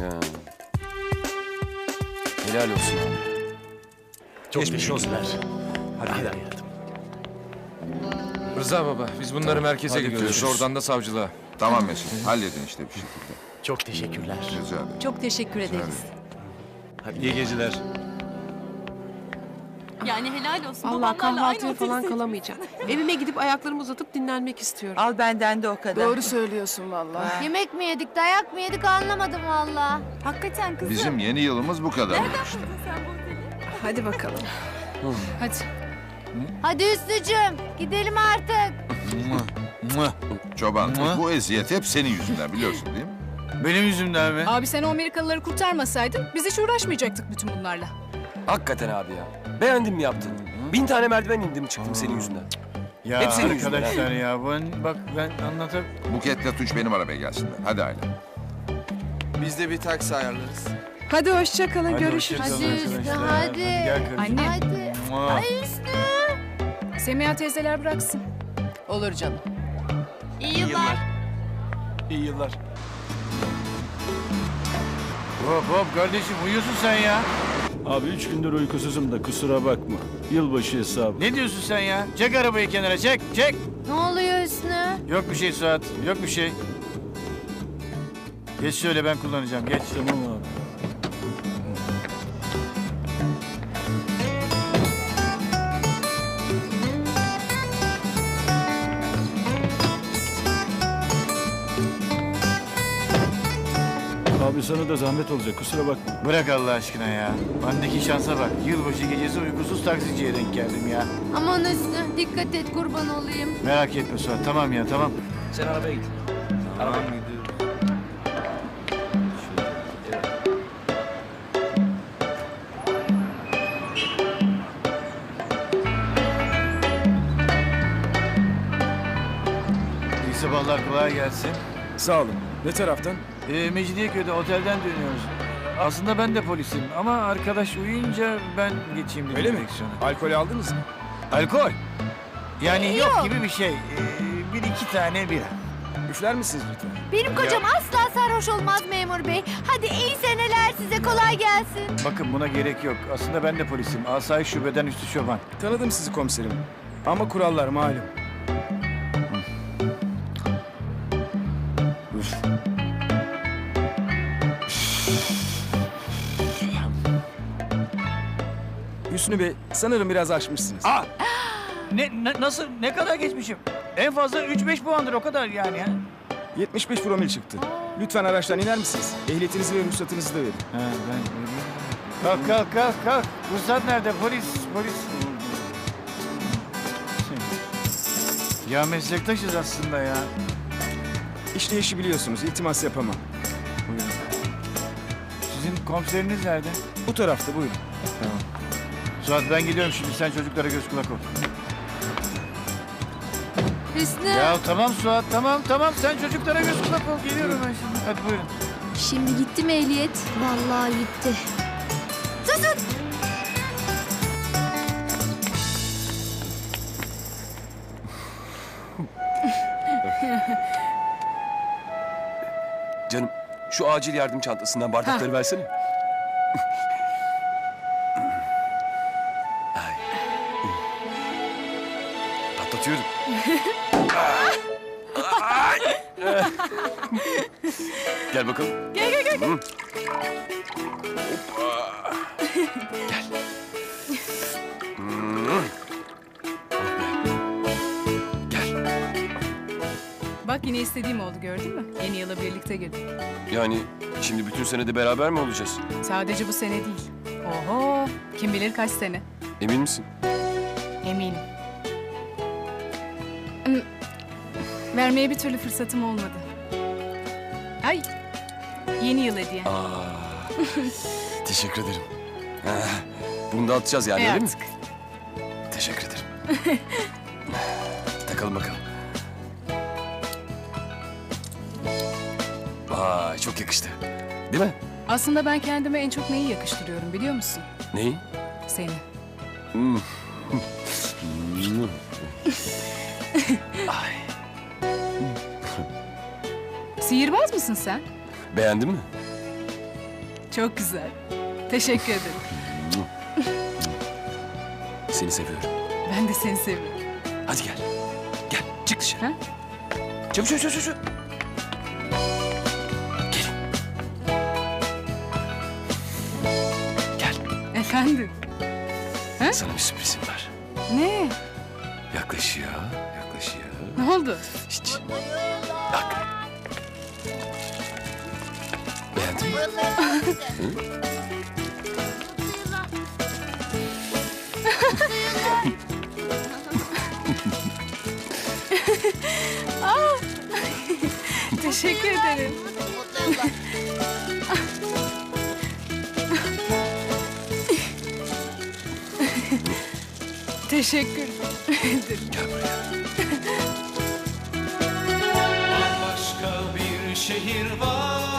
Ya. Helal olsun abi. Çok Geçmiş teşekkürler. olsun. Hadi hadi hayatım. Rıza baba biz bunları merkeze Hadi götürüyoruz. görüşürüz. Oradan da savcılığa. Tamam Mesut. Halledin işte bir şekilde. Çok teşekkürler. Rica ederim. Çok teşekkür ederiz. Hadi iyi geceler. Yani helal olsun. Allah Babamlarla kahvaltıya falan otelde kalamayacağım. Evime gidip ayaklarımı uzatıp dinlenmek istiyorum. Al benden de o kadar. Doğru söylüyorsun vallahi. Yemek mi yedik, dayak mı yedik anlamadım valla. Hakikaten kızım. Bizim yeni yılımız bu kadar. işte. Hadi bakalım. Hadi. Hadi Üstücüm, gidelim artık. Çoban bu eziyet hep senin yüzünden biliyorsun değil mi? Benim yüzümden mi? Abi sen o Amerikalıları kurtarmasaydın biz hiç uğraşmayacaktık bütün bunlarla. Hakikaten abi ya. Beğendin mi yaptın? Bin tane merdiven indim çıktım senin yüzünden. Ya Hep senin yüzünden arkadaşlar ya ben bak ben anlatıp Buketle Tunç benim arabaya gelsinler. Hadi aile. Biz de bir taksi ayarlarız. Hadi hoşça kalın. Hadi Görüşürüz. hoşça kalın Hadi arkadaşlar. hadi. Gel. Anne. Hadi. Mua. Ay Üstü. Semiha teyzeler bıraksın. Olur canım. İyi yıllar. İyi yıllar. Hop hop kardeşim uyuyorsun sen ya. Abi üç gündür uykusuzum da kusura bakma. Yılbaşı hesabı. Ne diyorsun sen ya? Çek arabayı kenara çek çek. Ne oluyor Hüsnü? Yok bir şey Suat yok bir şey. Geç şöyle ben kullanacağım geç. Tamam abi. Abi sana da zahmet olacak kusura bakma. Bırak Allah aşkına ya. Bendeki şansa bak. Yılbaşı gecesi uykusuz taksiciye denk geldim ya. Aman Hüsnü, dikkat et kurban olayım. Merak etme Suat tamam ya tamam. Sen arabaya git. Tamam gidiyorum. Sabahlar kolay gelsin. Sağ olun. Ne taraftan? Ee, Mecidiyeköy'de otelden dönüyoruz. Aslında ben de polisim ama arkadaş uyuyunca ben geçeyim dedim Öyle mi? direksiyona. Alkol aldınız mı? Alkol? Yani yok gibi bir şey. Ee, bir iki tane bira. Üfler misiniz lütfen? Benim kocam asla sarhoş olmaz memur bey. Hadi iyi seneler size kolay gelsin. Bakın buna gerek yok. Aslında ben de polisim. Asayiş şubeden üstü şoban. Tanıdım sizi komiserim. Ama kurallar malum. Hüsnü Bey, sanırım biraz aşmışsınız. Aa! Ne, ne- nasıl ne kadar geçmişim? En fazla 3-5 puandır o kadar yani ya. 75 promil çıktı. Lütfen araçtan iner misiniz? Ehliyetinizi ve ruhsatınızı da verin. Ha, ben Kalk kalk kalk kalk. Ruhsat nerede? Polis polis. Ya meslektaşız aslında ya. İşte işi biliyorsunuz, iltimas yapamam. Buyurun. Sizin komiseriniz nerede? Bu tarafta buyurun. Tamam. Suat ben gidiyorum şimdi sen çocuklara göz kulak ol. Hüsnü. Ya tamam Suat tamam tamam sen çocuklara göz kulak ol geliyorum ben şimdi. Hadi buyurun. Şimdi gitti mi ehliyet? Vallahi gitti. Canım şu acil yardım çantasından bardakları versene. Patlatıyorum. Ay. Gel bakalım. Gel gel gel. Hoppa. Gel. Gel. Bak yine istediğim oldu gördün mü? Yeni yıla birlikte girdik. Yani şimdi bütün senede beraber mi olacağız? Sadece bu sene değil. Oho kim bilir kaç sene. Emin misin? Eminim. Hmm, Vermeye bir türlü fırsatım olmadı. Ay yeni yıl hediye. Aa, teşekkür ederim. Ha, Bunu da atacağız yani E öyle mi? artık. Teşekkür ederim. Takalım bakalım. Vay çok yakıştı. Değil mi? Aslında ben kendime en çok neyi yakıştırıyorum biliyor musun? Neyi? Seni. Sihirbaz mısın sen? beğendin mi? Çok güzel. Teşekkür ederim. Seni seviyorum. Ben de seni seviyorum. Hadi gel. Gel çık dışarı. Ha? Çabuk çabuk çabuk. çabuk. Gelin. Gel. Efendim? Sana bir sürprizim var. Ne? Yaklaşıyor. Yaklaşıyor. Ne oldu? Hiç. Teşekkür ederim. Teşekkür ederim. Gel buraya. Başka bir şehir var